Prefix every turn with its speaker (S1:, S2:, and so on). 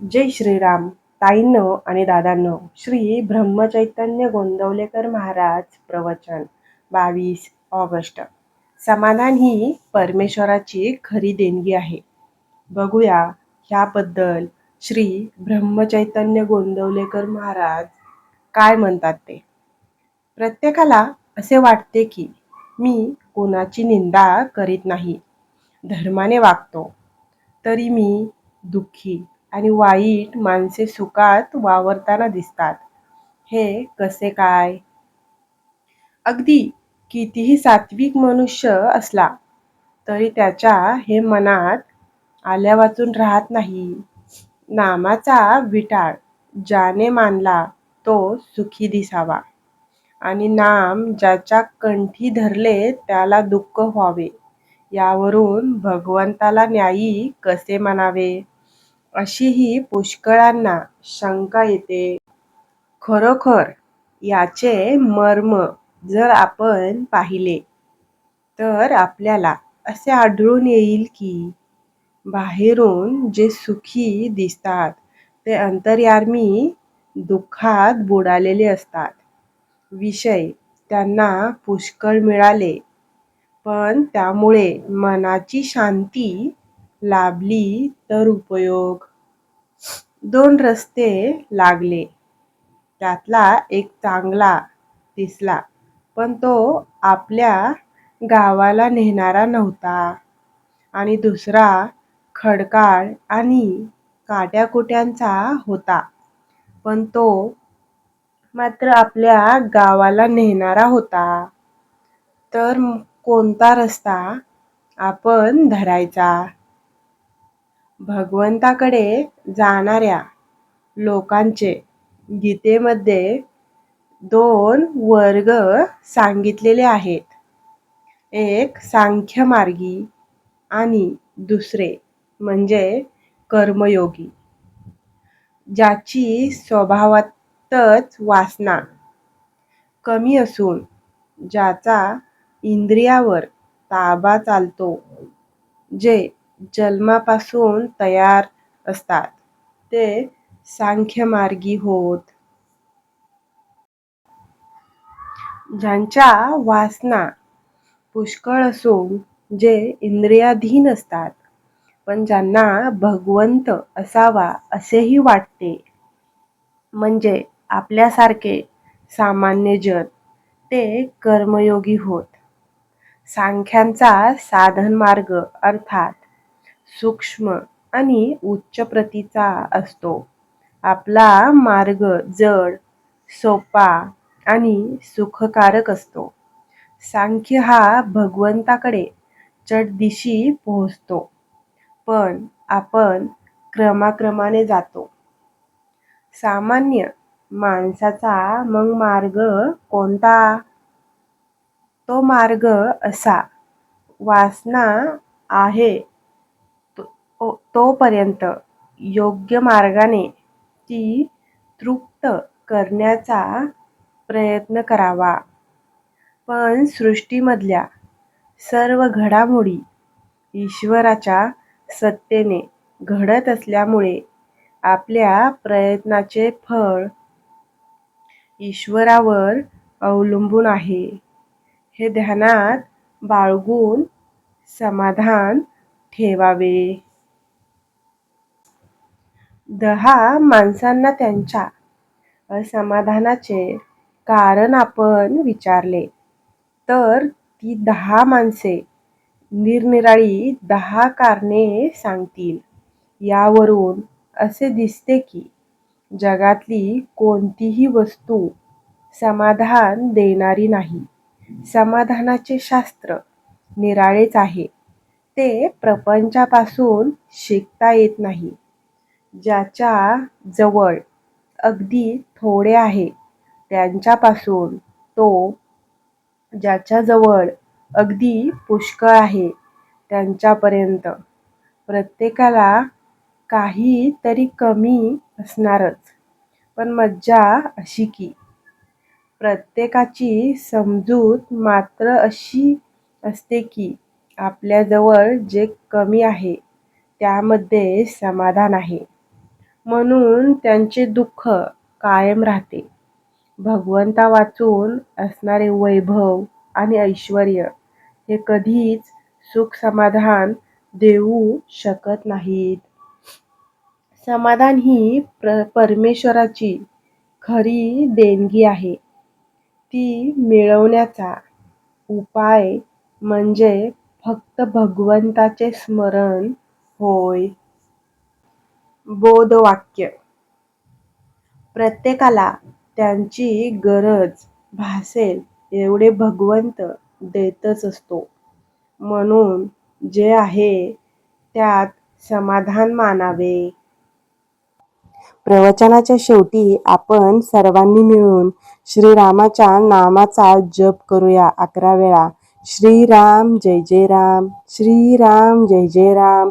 S1: जय श्रीराम. ताईंनो आणि दादांनो श्री ब्रह्मचैतन्य गोंदवलेकर महाराज प्रवचन बावीस ऑगस्ट. समाधान ही परमेश्वराची खरी देणगी आहे. बघूया ह्याबद्दल श्री ब्रह्मचैतन्य गोंदवलेकर महाराज काय म्हणतात ते. प्रत्येकाला असे वाटते की मी कोणाची निंदा करीत नाही धर्माने वागतो तरी मी दुःखी आणि वाईट माणसे सुखात वावरताना दिसतात. हे कसे काय? अगदी कितीही सात्विक मनुष्य असला तरी त्याच्या हे मनात आल्या वाचून राहत नाही. नामाचा विटाळ ज्याने मानला तो सुखी दिसावा. आणि नाम ज्याच्या कंठी धरले त्याला दुःख व्हावे. यावरून भगवंताला न्यायी कसे म्हणावे? अशीही पुष्कळांना शंका येते. खरोखर याचे मर्म जर आपण पाहिले तर आपल्याला असे आढळून येईल की बाहेरून जे सुखी दिसतात ते अंतर्यामी दुःखात बुडालेले असतात. विषय त्यांना पुष्कळ मिळाले पण त्यामुळे मनाची शांती लाभली तर उपयोग. दोन रस्ते लागले. त्यातला एक चांगला दिसला पण तो आपल्या गावाला नेणारा नव्हता. आणि दुसरा खडकाळ आणि काट्याकुट्यांचा होता पण तो मात्र आपल्या गावाला नेणारा होता. तर कोणता रस्ता आपण धरायचा? भगवंताकडे जाणाऱ्या लोकांचे गीतेमध्ये दोन वर्ग सांगितलेले आहेत. एक सांख्यमार्गी आणि दुसरे म्हणजे कर्मयोगी. ज्याची स्वभावातच वासना कमी असून ज्याचा इंद्रियावर ताबा चालतो जे जन्मापासून तयार असतात. ते सांख्यमार्गी होत. ज्यांच्या वासना पुष्कळ असून जे इंद्रियाधीन असतात पण ज्यांना भगवंत असावा असेही वाटते म्हणजे आपल्यासारखे सामान्य जन ते कर्मयोगी होत. सांख्यांचा साधन मार्ग अर्थात सूक्ष्म आणि उच्च प्रतीचा असतो. आपला मार्ग जड सोपा आणि सुखकारक असतो. सांख्य हा भगवंताकडे चटदिशी पोहोचतो पण आपण क्रमाक्रमाने जातो. सामान्य माणसाचा मग मार्ग कोणता? तो मार्ग असा वासना आहे तोपर्यंत योग्य मार्गाने ती तृप्त करण्याचा प्रयत्न करावा. पण सृष्टीमधल्या सर्व घडामोडी ईश्वराच्या सत्तेने घडत असल्यामुळे आपल्या प्रयत्नाचे फळ ईश्वरावर अवलंबून आहे. हे ध्यानात बाळगून समाधान ठेवावे. दहा माणसांना त्यांच्या असमाधानाचे कारण आपण विचारले. तर ती दहा माणसे निरनिराळी दहा कारणे सांगतील. यावरून असे दिसते की जगातली कोणतीही वस्तू समाधान देणारी नाही. समाधानाचे शास्त्र निराळेच आहे. ते प्रपंचापासून शिकता येत नाही. ज्याच्या जवळ अगदी थोडे आहे. त्यांच्यापासून तो ज्याच्याजवळ अगदी पुष्कळ आहे त्यांच्यापर्यंत. प्रत्येकाला काही तरी कमी असणारच पण मज्जा अशी की. प्रत्येकाची समजूत मात्र अशी असते की आपल्याजवळ जे कमी आहे त्यामध्ये समाधान आहे. म्हणून त्यांचे दुःख कायम राहते. भगवंता वाचून असणारे वैभव आणि ऐश्वर हे कधीच सुख समाधान देऊ शकत नाहीत. समाधान ही प्र परमेश्वराची खरी देणगी आहे. ती मिळवण्याचा उपाय म्हणजे फक्त भगवंताचे स्मरण होय. बोधवाक्य. प्रत्येकाला त्यांची गरज भासेल एवढे भगवंत देतच असतो. म्हणून जे आहे त्यात समाधान मानावे. प्रवचनाच्या शेवटी आपण सर्वांनी मिळून श्रीरामाच्या नामाचा जप करूया अकरा वेळा. श्रीराम जय जय राम. श्रीराम जय जय राम.